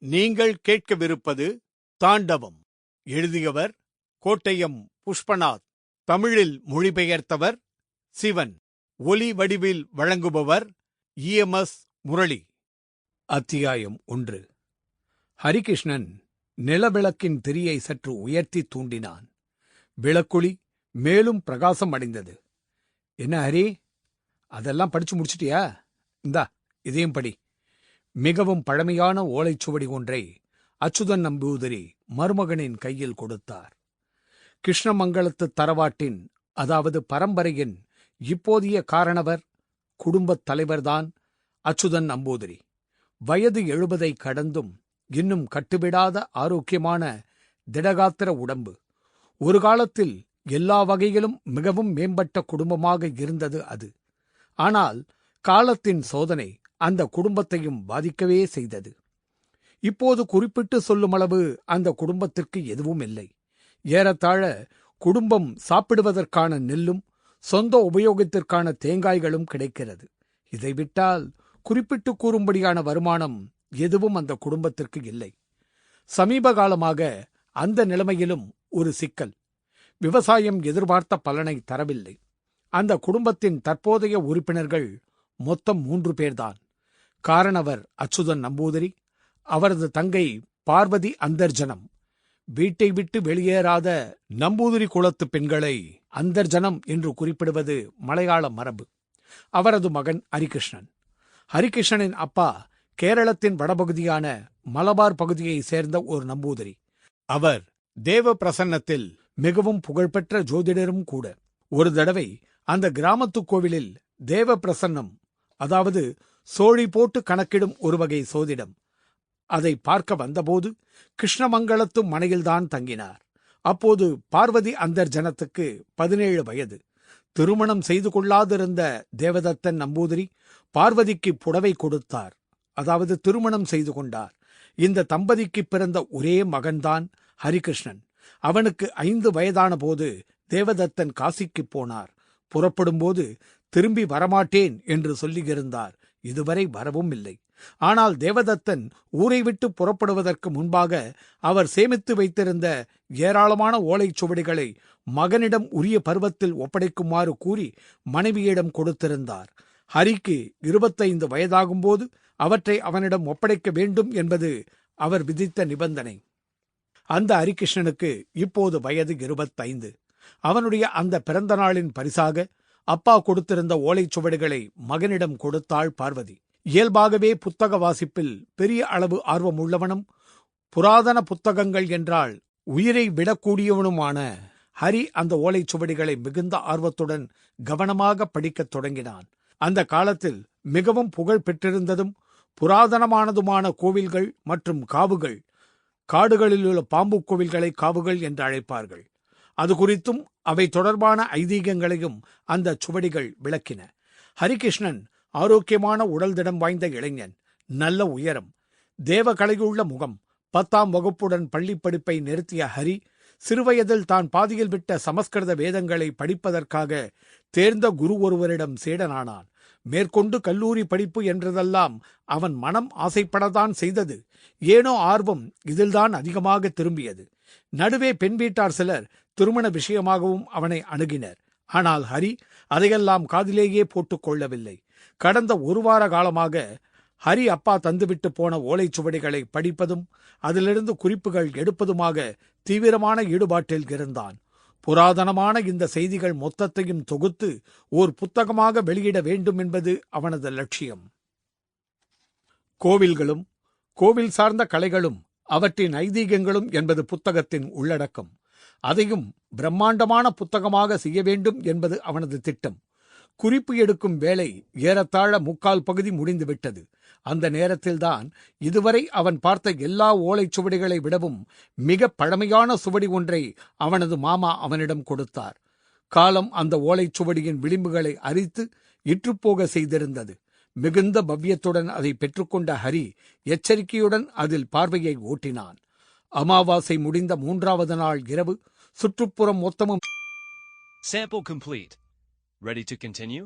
நீங்கள் கேட்கவிருப்பது தாண்டவம். எழுதியவர் கோட்டயம் புஷ்பநாத். தமிழில் மொழிபெயர்த்தவர் சிவன். ஒலி வடிவில் வழங்குபவர் இஎம்எஸ் முரளி. அத்தியாயம் ஒன்று. ஹரிகிருஷ்ணன் நிலவிளக்கின் திரியை சற்று உயர்த்தி தூண்டினான். விளக்குழி மேலும் பிரகாசம் அடைந்தது. என்ன ஹரி? அதெல்லாம் படிச்சு முடிச்சிட்டியா? இந்தா இதையும் படி. மிகவும் பழமையான ஓலைச்சுவடி ஒன்றை அச்சுதன் நம்பூதிரி மருமகனின் கையில் கொடுத்தார். கிருஷ்ணமங்கலத்து தரவாட்டின் அதாவது பரம்பரையின் இப்போதைய காரணவர் குடும்பத் தலைவர்தான் அச்சுதன் நம்பூதிரி. வயது எழுபதை கடந்தும் இன்னும் கட்டுவிடாத ஆரோக்கியமான திடகாத்திர உடம்பு. ஒரு காலத்தில் எல்லா வகையிலும் மிகவும் மேம்பட்ட குடும்பமாக இருந்தது அது. ஆனால் காலத்தின் சோதனை அந்த குடும்பத்தையும் பாதிக்கவே செய்தது. இப்போது குறிப்பிட்டு சொல்லும் அளவு அந்த குடும்பத்திற்கு எதுவும் இல்லை. ஏறத்தாழ குடும்பம் சாப்பிடுவதற்கான நெல்லும் சொந்த உபயோகத்திற்கான தேங்காய்களும் கிடைக்கிறது. இதை விட்டால் குறிப்பிட்டு கூறும்படியான வருமானம் எதுவும் அந்த குடும்பத்திற்கு இல்லை. சமீப காலமாக அந்த நிலைமையிலும் ஒரு சிக்கல். விவசாயம் எதிர்பார்த்த பலனை தரவில்லை. அந்த குடும்பத்தின் தற்போதைய உறுப்பினர்கள் மொத்தம் மூன்று பேர்தான். காரணவர் அச்சுதன் நம்பூதிரி அவரது தங்கை பார்வதி அந்தர்ஜனம். வீட்டை விட்டு வெளியேறாத நம்பூதிரி குலத்து பெண்களை அந்தர்ஜனம் என்று குறிப்பிடுவது மலையாள மரபு. அவரது மகன் ஹரிகிருஷ்ணன். ஹரிகிருஷ்ணனின் அப்பா கேரளத்தின் வடபகுதியான மலபார் பகுதியைச் சேர்ந்த ஒரு நம்பூதிரி. அவர் தேவ பிரசன்னத்தில் மிகவும் புகழ்பெற்ற ஜோதிடரும் கூட. ஒரு தடவை அந்த கிராமத்து கோவிலில் தேவ பிரசன்னம் அதாவது சோழி போட்டு கணக்கிடும் ஒருவகை சோதிடம். அதை பார்க்க வந்தபோது கிருஷ்ணமங்கலத்து மனையில்தான் தங்கினார். அப்போது பார்வதி அந்தர் ஜனத்துக்கு பதினேழு வயது. திருமணம் செய்து கொள்ளாதிருந்த தேவதத்தன் நம்பூதிரி பார்வதிக்கு புடவை கொடுத்தார். அதாவது திருமணம் செய்து கொண்டார். இந்த தம்பதிக்கு பிறந்த ஒரே மகன்தான் ஹரிகிருஷ்ணன். அவனுக்கு ஐந்து வயதான போது தேவதத்தன் காசிக்கு போனார். புறப்படும்போது திரும்பி வரமாட்டேன் என்று சொல்லியிருந்தார். இதுவரை வரவும் இல்லை. ஆனால் தேவதத்தன் ஊரை விட்டு புறப்படுவதற்கு முன்பாக அவர் சேமித்து வைத்திருந்த ஏராளமான ஓலைச் சுவடிகளை மகனிடம் உரிய பருவத்தில் ஒப்படைக்குமாறு கூறி மனைவியிடம் கொடுத்திருந்தார். ஹரிக்கு இருபத்தைந்து வயதாகும்போது அவற்றை அவனிடம் ஒப்படைக்க வேண்டும் என்பது அவர் விதித்த நிபந்தனை. அந்த ஹரிகிருஷ்ணனுக்கு இப்போது வயது இருபத்தைந்து. அவனுடைய அந்த பிறந்த நாளின் பரிசாக அப்பா கொடுத்திருந்த ஓலைச்சுவடுகளை மகனிடம் கொடுத்தாள் பார்வதி. இயல்பாகவே புத்தக வாசிப்பில் பெரிய அளவு ஆர்வம் உள்ளவனும் புராதன புத்தகங்கள் என்றால் உயிரை விடக்கூடியவனுமான ஹரி அந்த ஓலைச்சுவடிகளை மிகுந்த ஆர்வத்துடன் கவனமாக படிக்கத் தொடங்கினான். அந்த காலத்தில் மிகவும் புகழ் பெற்றிருந்ததும் புராதனமானதுமான கோவில்கள் மற்றும் காவுகள் காடுகளில் உள்ள பாம்பு கோவில்களை காவுகள் என்று அழைப்பார்கள். அது குறித்தும் அவை தொடர்பான ஐதீகங்களையும் அந்த சுவடிகள் விளக்கின. ஹரிகிருஷ்ணன் ஆரோக்கியமான உடல் திடம் வாய்ந்த இளைஞன் நல்ல உயரம் தேவ கலையுள்ள முகம் பத்தாம் வகுப்புடன் பள்ளிப்படிப்பை நிறுத்திய ஹரி சிறுவயதில் தான் பாதியில் விட்ட சமஸ்கிருத வேதங்களை படிப்பதற்காக தேர்ந்த குரு ஒருவரிடம் சேடனானான். மேற்கொண்டு கல்லூரி படிப்பு என்றதெல்லாம் அவன் மனம் ஆசைப்படத்தான் செய்தது. ஏனோ ஆர்வம் இதில்தான் அதிகமாக திரும்பியது. நடுவே பெண் வீட்டார் சிலர் திருமண விஷயமாகவும் அவனை அணுகினர். ஆனால் ஹரி அதையெல்லாம் காதிலேயே போட்டுக்கொள்ளவில்லை கடந்த ஒரு வார காலமாக ஹரி அப்பா தந்துவிட்டு போன ஓலைச்சுவடிகளை படிப்பதும் அதிலிருந்து குறிப்புகள் எடுப்பதுமாக தீவிரமான ஈடுபாட்டில் இருந்தான். புராதனமான இந்த செய்திகள் மொத்தத்தையும் தொகுத்து ஓர் புத்தகமாக வெளியிட வேண்டும் என்பது அவனது லட்சியம். கோவில்களும் கோவில் சார்ந்த கலைகளும் அவற்றின் ஐதீகங்களும் என்பது புத்தகத்தின் உள்ளடக்கம். அதையும் பிரம்மாண்டமான புத்தகமாக செய்ய வேண்டும் என்பது அவனது திட்டம். குறிப்பு எடுக்கும் வேலை ஏறத்தாழ முக்கால் பகுதி முடிந்துவிட்டது. அந்த நேரத்தில்தான் இதுவரை அவன் பார்த்த எல்லா ஓலைச்சுவடிகளை விடவும் மிக பழமையான சுவடி ஒன்றை அவனது மாமா அவனிடம் கொடுத்தார். காலம் அந்த ஓலைச்சுவடியின் விளிம்புகளை அரித்து இற்றுப்போக செய்திருந்தது. மிகுந்த பவ்யத்துடன் அதை பெற்றுக்கொண்ட ஹரி எச்சரிக்கையுடன் அதில் பார்வையை ஓட்டினான். அமாவாசை முடிந்த மூன்றாவது நாள் இரவு சுற்றுப்புறம் மொத்தமும் Sample complete. Ready to continue?